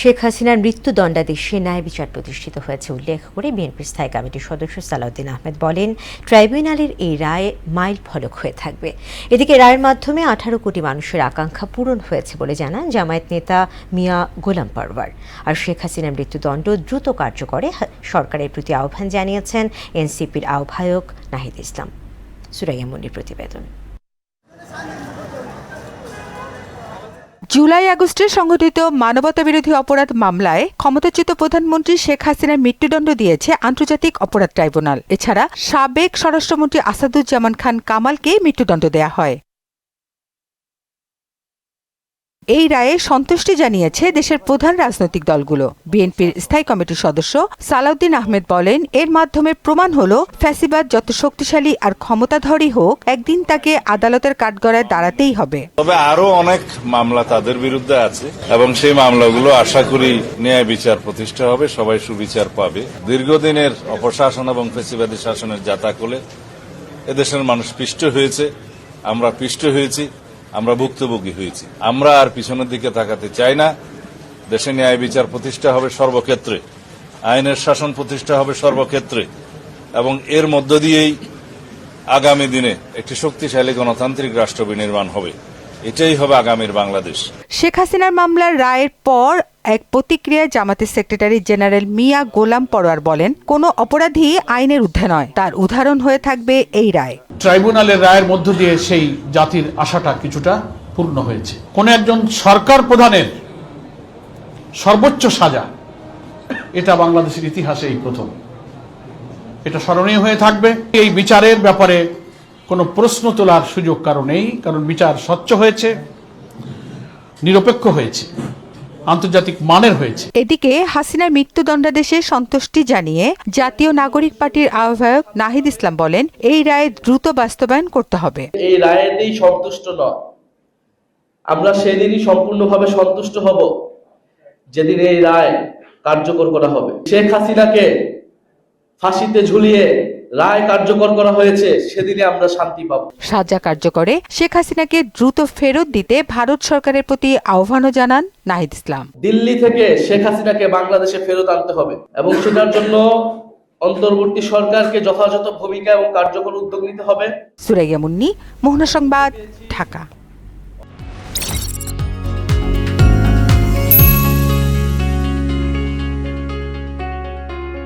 শেখ হাসিনার মৃত্যুদণ্ডাদেশে ন্যায় বিচার প্রতিষ্ঠিত হয়েছে উল্লেখ করে বিএনপির স্থায়ী কমিটির সদস্য সালাউদ্দিন আহমেদ বলেন, ট্রাইব্যুনালের এই রায় মাইল ফলক হয়ে থাকবে। এদিকে রায়ের মাধ্যমে আঠারো কোটি মানুষের আকাঙ্ক্ষা পূরণ হয়েছে বলে জানান জামায়াত নেতা মিয়া গোলাম পারওয়ার। আর শেখ হাসিনার মৃত্যুদণ্ড দ্রুত কার্যকরে সরকারের প্রতি আহ্বান জানিয়েছেন এনসিপির আহ্বায়ক নাহিদ ইসলাম। সুরাইয়া মন্ডির প্রতিবেদন। জুলাই আগস্টে সংঘটিত মানবতাবিরোধী অপরাধ মামলায় ক্ষমতাচ্যুত প্রধানমন্ত্রী শেখ হাসিনার মৃত্যুদণ্ড দিয়েছে আন্তর্জাতিক অপরাধ ট্রাইব্যুনাল। এছাড়া সাবেক স্বরাষ্ট্রমন্ত্রী আসাদুজ্জামান খান কামালকে মৃত্যুদণ্ড দেয়া হয়। এই রায়ে সন্তুষ্টি জানিয়েছে দেশের প্রধান রাজনৈতিক দলগুলো। বিএনপির স্থায়ী কমিটির সদস্য সালাউদ্দিন আহমেদ বলেন, এর মাধ্যমে প্রমাণ হলো, ফ্যাসিবাদ যত শক্তিশালী আর ক্ষমতাধরই হোক, একদিন তাকে আদালতের কাঠগড়ায় দাঁড়াতেই হবে। তবে আরও অনেক মামলা তাদের বিরুদ্ধে আছে, এবং সেই মামলাগুলো আশা করি ন্যায় বিচার প্রতিষ্ঠা হবে, সবাই সুবিচার পাবে। দীর্ঘদিনের অপশাসন এবং ফেসিবাদী শাসনের জাতাকলে এদেশের মানুষ পিষ্ট হয়েছে, আমরা পিষ্ট হয়েছি। আমরা ভুক্তভোগী হয়েছি। আমরা আর পিছনের দিকে তাকাতে চাই না। দেশে ন্যায় বিচার প্রতিষ্ঠা হবে সর্বক্ষেত্রে। আইনের শাসন প্রতিষ্ঠা হবে সর্বক্ষেত্রে। এবং এর মধ্য দিয়েই আগামী দিনে একটি শক্তিশালী গণতান্ত্রিক রাষ্ট্র বিনির্মাণ হবে। এটাই হবে আগামীর বাংলাদেশ। শেখ হাসিনার মামলার রায়ের পর এক প্রতিক্রিয়ায় জামাতের সেক্রেটারি জেনারেল মিয়া গোলাম পরোয়ার বলেন, কোনো অপরাধী আইনের ঊর্ধ্বে নয়। তার উদাহরণ হয়ে থাকবে এই রায়। ট্রাইব্যুনালের রায়ের মধ্য দিয়ে সেই জাতির আশাটা কিছুটা পূর্ণ হয়েছে। কোন একজন সরকার প্রধানের সর্বোচ্চ সাজা, এটা বাংলাদেশের ইতিহাসে এই প্রথম। এটা স্মরণীয় হয়ে থাকবে। এই বিচারের ব্যাপারে কোনো প্রশ্ন তোলার সুযোগ কারণেই কারণ বিচার স্বচ্ছ হয়েছে, নিরপেক্ষ হয়েছে। আন্তর্জাতিক মানের হয়েছে। এদিকে হাসিনার মৃত্যুদণ্ডাদেশে সন্তুষ্টি জানিয়ে জাতীয় নাগরিক পার্টির আহ্বায়ক নাহিদ ইসলাম বলেন এই রায় দ্রুত বাস্তবায়ন করতে হবে। এই রায়েতেই সন্তুষ্ট নয়। আমরা সেদিনই সম্পূর্ণভাবে সন্তুষ্ট হব যেদিন এই রায় কার্যকর করা হবে। শেখ হাসিনাকে ফাঁসিতে ঝুলিয়ে রায় কার্যকর করা হয়েছে সেদিনে আমরা শান্তি পাবো। সাজা কার্যকরে শেখ হাসিনাকে দ্রুত ফেরত দিতে ভারত সরকারের প্রতি আহ্বানও জানান নাহিদ ইসলাম। দিল্লি থেকে শেখ হাসিনাকে বাংলাদেশে ফেরত আনতে হবে এবং সেটার জন্য অন্তর্বর্তী সরকারকে যথাযথ ভূমিকা এবং কার্যকর উদ্যোগ নিতে হবে। সুরাইয়া মুন্নি মোহনা সংবাদ ঢাকা।